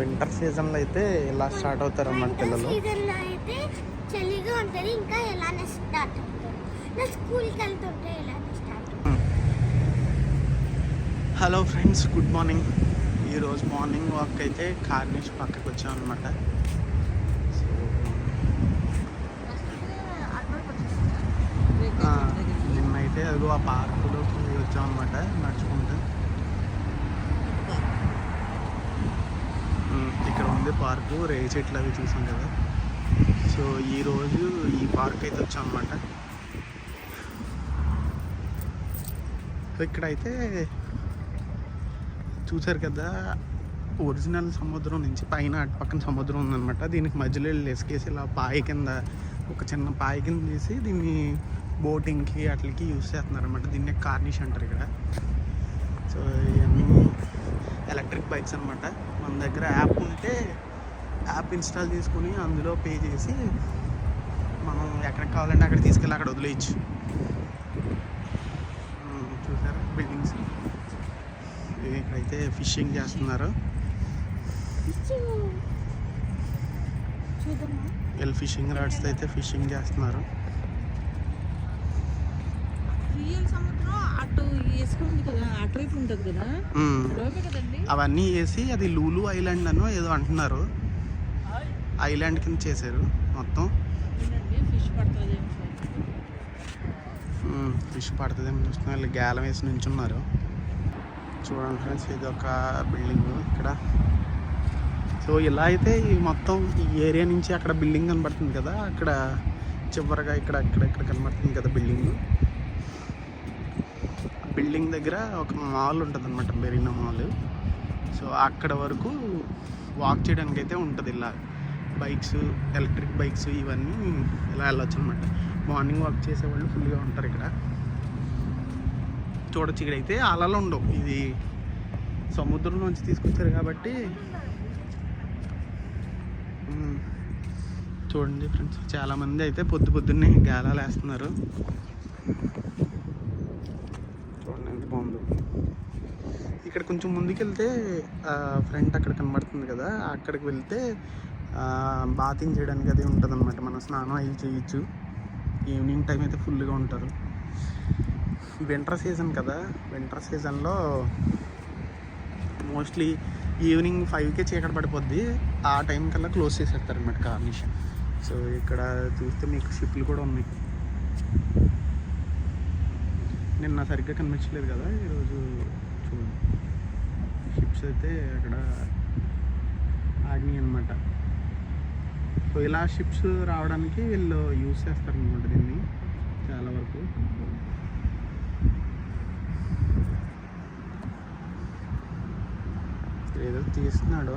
Winter సీజన్లో అయితే ఇలా స్టార్ట్ అవుతారు అన్నమాట పిల్లలు. సీజన్లో అయితే చలిగా ఉంటుంది ఇంకా ఇలానే స్టార్ట్ అవుతుంది. నా స్కూల్కి వెళ్తుంటే ఇలానే start hello friends good morning. ఈరోజు మార్నింగ్ వాక్ అయితే కార్నిష్ పక్కకు వచ్చాం అనమాట నిన్నైతే అదిగో ఆ పార్కులోకి వచ్చాం అనమాట నడుచుకుంటూ. ఇక్కడ ఉంది పార్కు రేగి చెట్లు అవి చూసాం కదా. సో ఈరోజు ఈ పార్క్ అయితే వచ్చాం అనమాట సో ఇక్కడైతే చూసారు కదా ఒరిజినల్ సముద్రం నుంచి పైన అటు పక్కన సముద్రం ఉందన్నమాట. దీనికి మధ్యలో వెళ్ళి ఎసుకేసి ఇలా పాయ కింద ఒక చిన్న పాయ కింద తీసి దీన్ని బోటింగ్కి అట్లకి యూస్ చేస్తున్నారు అనమాట దీన్నే కార్నిష్ అంటారు ఇక్కడ. సో ఇవన్నీ ఎలక్ట్రిక్ బైక్స్ అనమాట మన దగ్గర యాప్ ఉంటే యాప్ ఇన్స్టాల్ చేసుకుని అందులో పే చేసి మనం ఎక్కడికి కావాలంటే అక్కడ తీసుకెళ్ళి అక్కడ వదిలేయచ్చు. చూసారా? బిల్డింగ్స్. ఇక్కడైతే ఫిషింగ్ చేస్తున్నారు. వీళ్ళు ఫిషింగ్ రాడ్స్ అయితే ఫిషింగ్ చేస్తున్నారు రియల్ సముద్రం అటు వేసుకుంది కదా అటువైపు ఉంటుంది కదా ఉమ్. లోపే కదండి అవన్నీ వేసి అది లూలు ఐలాండ్ అనో ఏదో అంటున్నారు. ఐలాండ్ కింద చేశారు మొత్తం. ఫిష్ పడుతుంది ఫిష్ పడుతుందేమో చూస్తున్నా వీళ్ళు గేలం వేసి నుంచున్నారు. చూడండి ఫ్రెండ్స్ ఇది ఒక బిల్డింగ్ ఇక్కడ. సో ఇలా అయితే ఈ మొత్తం ఈ ఏరియా నుంచి అక్కడ బిల్డింగ్ కనబడుతుంది కదా. అక్కడ చివరగా ఇక్కడ ఇక్కడ ఇక్కడ కనబడుతుంది కదా బిల్డింగ్. బిల్డింగ్ దగ్గర ఒక మాల్ ఉంటుంది అనమాట మెరీనా మాల్. సో అక్కడ వరకు వాక్ చేయడానికి అయితే ఉంటుంది ఇలా. బైక్స్ ఎలక్ట్రిక్ బైక్స్ ఇవన్నీ ఇలా వెళ్ళొచ్చు అనమాట మార్నింగ్ వాక్ చేసేవాళ్ళు ఫుల్గా ఉంటారు ఇక్కడ. చూడొచ్చు ఇక్కడైతే అలలు ఉండవు. ఇది సముద్రం నుంచి తీసుకొచ్చారు కాబట్టి. చూడండి ఫ్రెండ్స్ చాలామంది అయితే పొద్దు పొద్దున్నే గాలాలు వేస్తున్నారు చూడండి ఎంత బాగుందో. ఇక్కడ కొంచెం ముందుకెళ్తే ఫ్రంట్ అక్కడ కనబడుతుంది కదా అక్కడికి వెళ్తే బాతింగ్ చేయడానికి అది ఉంటుంది అనమాట మనం స్నానం అవి చేయొచ్చు. ఈవినింగ్ టైం అయితే ఫుల్గా ఉంటారు. వింటర్ సీజన్ కదా. వింటర్ సీజన్లో మోస్ట్లీ ఈవినింగ్ ఫైవ్కే చీకటి పడిపోద్ది. ఆ టైం కల్లా క్లోజ్ చేసేస్తారు అనమాట కార్నిషన్ సో ఇక్కడ చూస్తే మీకు షిప్లు కూడా ఉన్నాయి. నిన్న సరిగ్గా కనిపించలేదు కదా ఈరోజు చూడండి షిప్స్ అయితే అక్కడ ఆగినాయి అనమాట సో ఇలా షిప్స్ రావడానికి వీళ్ళు యూస్ చేస్తారు అనమాట దీన్ని చాలా వరకు. ఏదో తీస్తున్నాడు.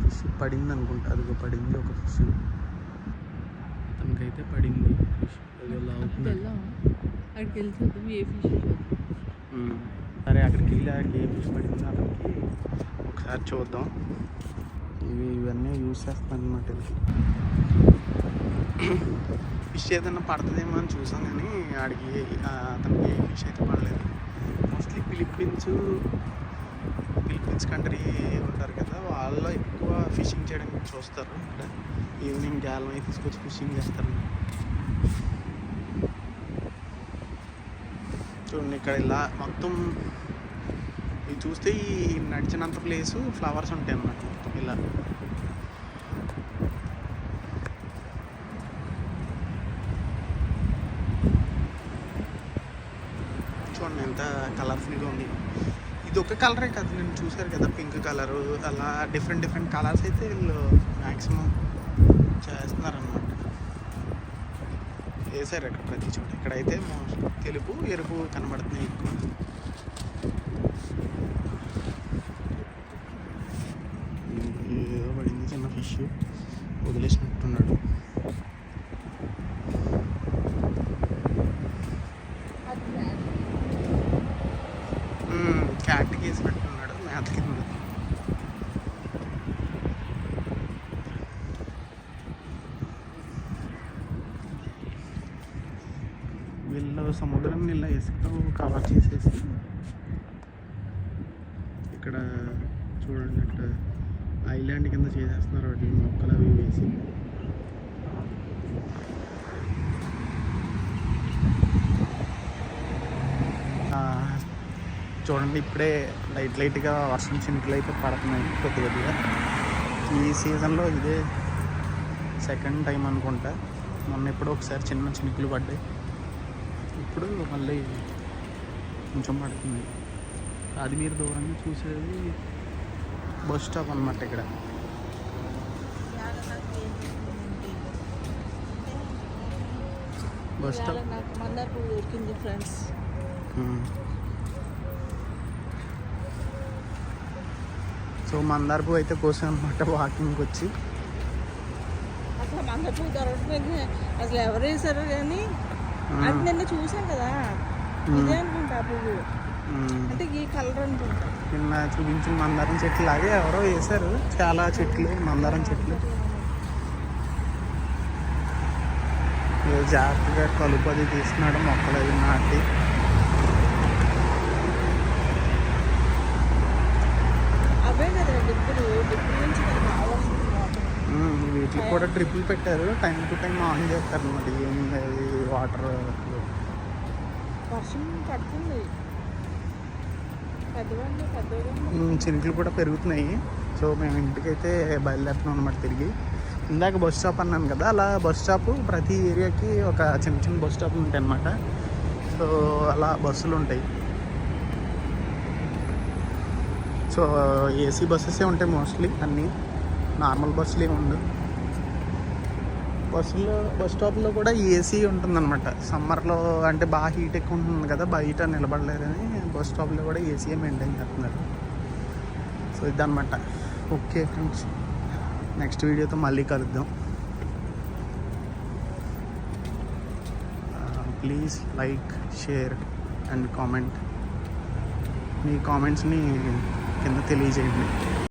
ఫిష్ పడింది అనుకుంటా అదిగో పడింది ఒక ఫిష్ తనకైతే పడింది. ఫిష్ వెళ్దాం అక్కడికి వెళ్ళి చూద్దాం ఏ ఫిష్ సరే అక్కడికి వెళ్ళి ఏ ఫిష్ పడిందో. అతనికి ఒకసారి చూద్దాం. ఇవి ఇవన్నీ యూస్ చేస్తాను అనమాట ఫిష్ ఏదైనా పడుతుందేమో అని చూసాం కానీ ఆడికి అతనికి ఏ ఫిష్ అయితే పడలేదు. మోస్ట్లీ ఫిలిప్పీన్స్ ఫిలిప్పీన్స్ కంట్రీ ఉంటారు కదా వాళ్ళు ఎక్కువ ఫిషింగ్ చేయడానికి చూస్తారు. ఇక్కడ ఈవినింగ్ గ్యాలం అయితే తీసుకొచ్చి ఫిషింగ్ చేస్తారు. చూడండి ఇక్కడ ఇలా మొత్తం ఇది చూస్తే ఈ నడిచినంత ప్లేస్ ఫ్లవర్స్ ఉంటాయి అన్నమాట మొత్తం ఇలా. చూడండి ఎంత కలర్ఫుల్గా ఉంది. ఇది ఒక కలరే కదా నేను చూశారు కదా పింక్ కలరు అలా డిఫరెంట్ డిఫరెంట్ కలర్స్ అయితే వీళ్ళు మ్యాక్సిమం వేశారు ఇక్కడ ప్రతి చోట. ఇక్కడైతే తెలుపు ఎరుపు కనబడుతున్నాయి ఎక్కువ. ఏదో పడింది చిన్న ఫిష్ వదిలేసినట్టున్నాడు క్యాట్కి వేసినట్టున్నాడు మేత కింద వీళ్ళు సముద్రం నీళ్ళ ఇసుకతో కవర్ చేసేసి ఇక్కడ చూడండి ఇక్కడ ఐలాండ్ కింద చేసేస్తున్నారు వాటి మొక్కలు అవి వేసి. చూడండి ఇప్పుడే లైట్ లైట్గా వర్షం చినుకులు అయితే పడుతున్నాయి కొద్ది కొద్దిగా. ఈ సీజన్లో ఇదే సెకండ్ టైం అనుకుంటా. మొన్న ఎప్పుడో ఒకసారి చిన్న చినుకులు పడ్డాయి. ఇప్పుడు మళ్ళీ కొంచెం పడుతుంది. అది మీరు దూరంగా చూసేది బస్ స్టాప్ అనమాట ఇక్కడ. Bus stop. దొరికింది ఫ్రెండ్స్. సో మందార పువ్వు అయితే కోసం అనమాట వాకింగ్కి వచ్చి. అసలు మందార పువ్వు అసలు ఎవరు వేసారు కానీ అది నిన్న చూసాం కదా. ఇదే అనుకుంటా పువ్వు. అంటే ఈ కలర్ అనుకుంటా. నిన్న చూపించిన మందారం చెట్లు లాగే ఎవరో వేశారు. చాలా చెట్లు మందారం చెట్లు. జాగ్రత్తగా కలుపు అది తీస్తున్నాడు మొక్కలు అవి నాటి. అవే కదా డిప్పులు డిప్పుల నుంచి కదా బాగా వస్తుంది వాటర్ మ్మ్. వీటికి కూడా ట్రిప్పులు పెట్టారు. టైం టు టైం ఆన్ చేస్తారు అనమాట ఏముంది అది వాటర్ వర్షం పడుతుంది. మ్మ్. చినుకులు కూడా పెరుగుతున్నాయి. సో మేము ఇంటికైతే బయలుదేరుతున్నాం అనమాట తిరిగి. ఇందాక బస్ స్టాప్ అన్నాను కదా అలా బస్ స్టాప్ ప్రతి ఏరియాకి ఒక చిన్న చిన్న బస్ స్టాప్లు ఉంటాయి అనమాట సో అలా బస్సులు ఉంటాయి. సో ఏసీ బస్సెసే ఉంటాయి మోస్ట్లీ అన్నీ. నార్మల్ బస్సులు ఏమి ఉండవు బస్సులో బస్ స్టాప్లో కూడా ఏసీ ఉంటుందన్నమాట. సమ్మర్లో అంటే బాగా హీట్ ఎక్కువ ఉంటుంది కదా బయట నిలబడలేదని బస్ స్టాప్లో కూడా ఏసీ మెయింటైన్ చేస్తున్నారు. సో ఇదన్నమాట. Okay friends. నెక్స్ట్ వీడియోతో మళ్ళీ కలుద్దాం. Please like share and comment. మీ కామెంట్స్ని కింద తెలియజేయండి.